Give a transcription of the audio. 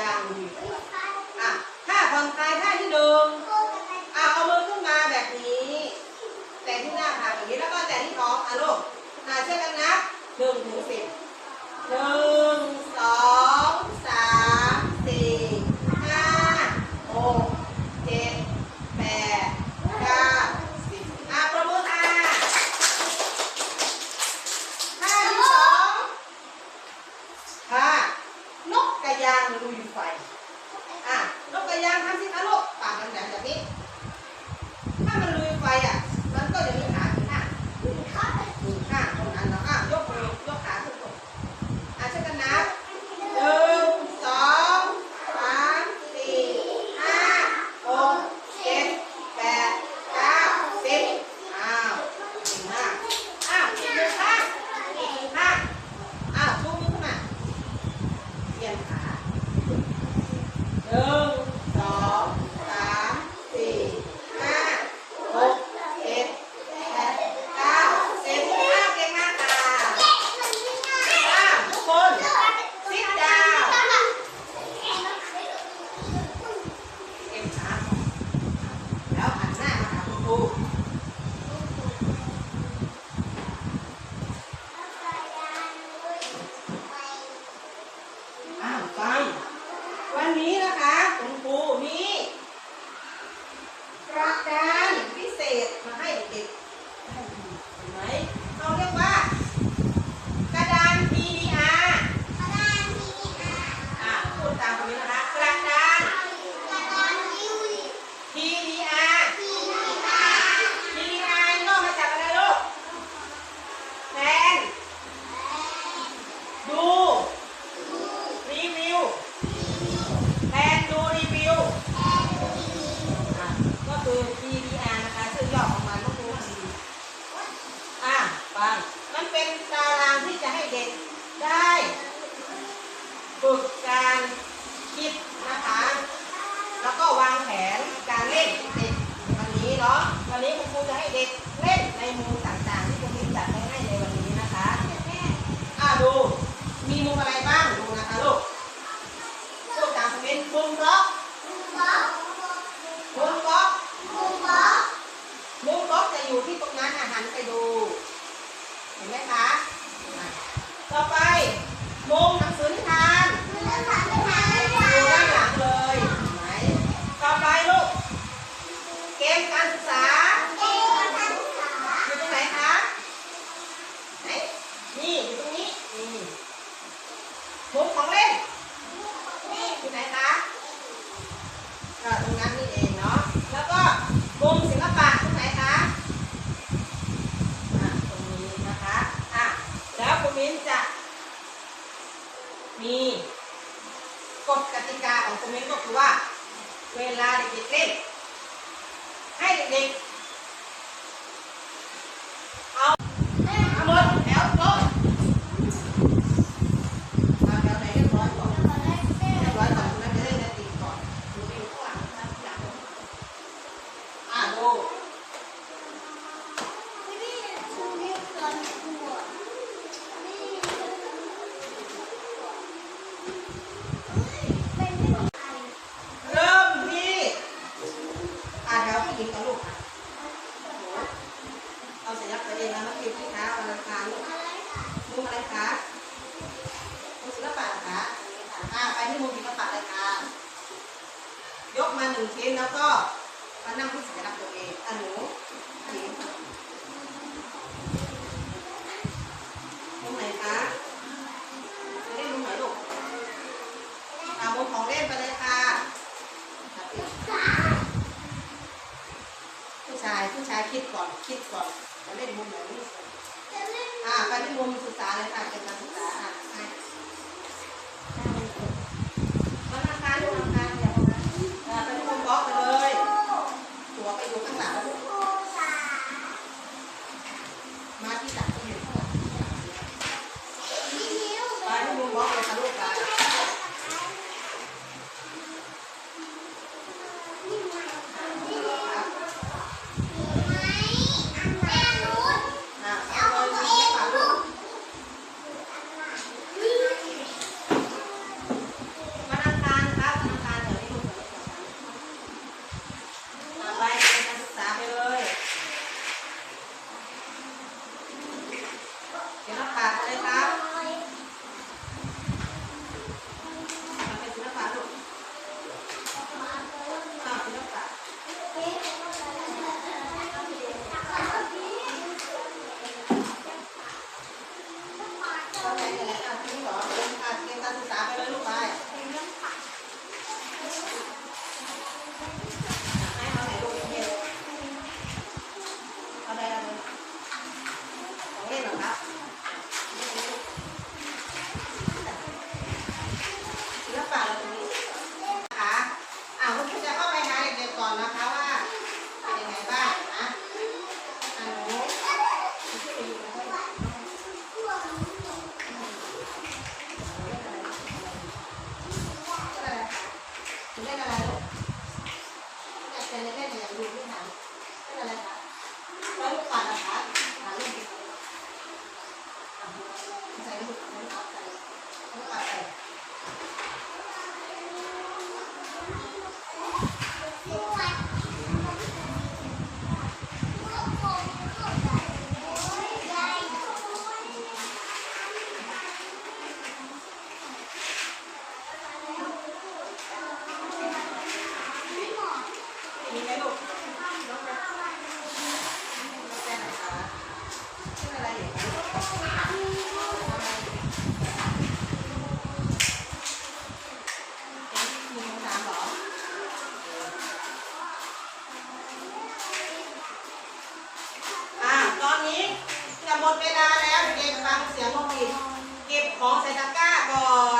ยังอะท่าผ่อนคลายท่าที่หนึ่งอะเอามือขึ้นมาแบบนี้ แต่ที่หน้าผากแบบนี้แล้วก็แต่ที่ท้องอะลูกอะชื่อกันนะ 또 นี่อยู่ตรงนี้นี่มุมของเล่นอยู่ไหนคะก็ตรงนั้นนี่เองเนาะ แล้วก็มุมศิลปะตรงไหนคะตรงนี้นะคะอะแล้วคุณมิ้นจะ มีกฎกติกาของคุณมิ้นก็คือว่า เวลาเด็กๆเล่นให้เด็ก เริ่มที่อ่าเดี๋วผู้หญิงกับลูกอะเอาสัญลักตัวเองนะมาพิมพ์ที่ขาวันอังารลูกมุมอะไรคะมุมศิลปะคะไปที่มุศิลปะเลยค่ะยกมาหนึ่งชิ้นแล้วก็มานั่งที่สัญลักตัวเองหนูหญิงมุไหคะ ของเล่นไปเลยค่ะ ผู้ชายผู้ชายคิดก่อนคิดก่อนจะเล่นมุมไหนลูกอ่าไปที่มุมศึกษาเลยค่ะเป็นการศึกษา หมดเวลาแล้วเด็กฟังเสียงมกหวีเก็บของใส่ตะกร้าก่อน